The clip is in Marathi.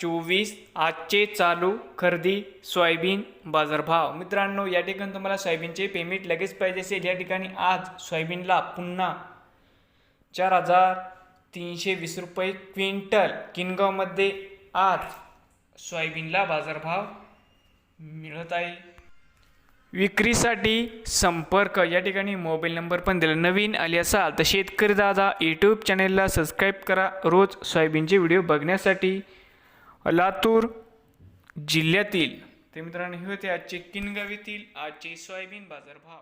चोवीस आजचे चालू खरेदी सोयाबीन बाजारभाव. मित्रांनो या ठिकाणी तुम्हाला सोयाबीनचे पेमेंट लगेच पाहिजे असेल. या ठिकाणी आज सोयाबीनला पुन्हा चार हजार तीनशे वीस रुपये क्विंटल किनगावमध्ये आज सोयाबीनला बाजारभाव मिळत आहे. विक्रीसाठी संपर्क. या ठिकाणी मोबाईल नंबर पण दिला. नवीन आले असाल तर शेतकरी दादा यूट्यूब चॅनेलला सबस्क्राईब करा. रोज सोयाबीनचे व्हिडिओ बघण्यासाठी. लातूर जिल्ह्यातील ते मित्रांनो हे होते आजचे किनगाव येथील आजचे सोयाबीन बाजारभाव.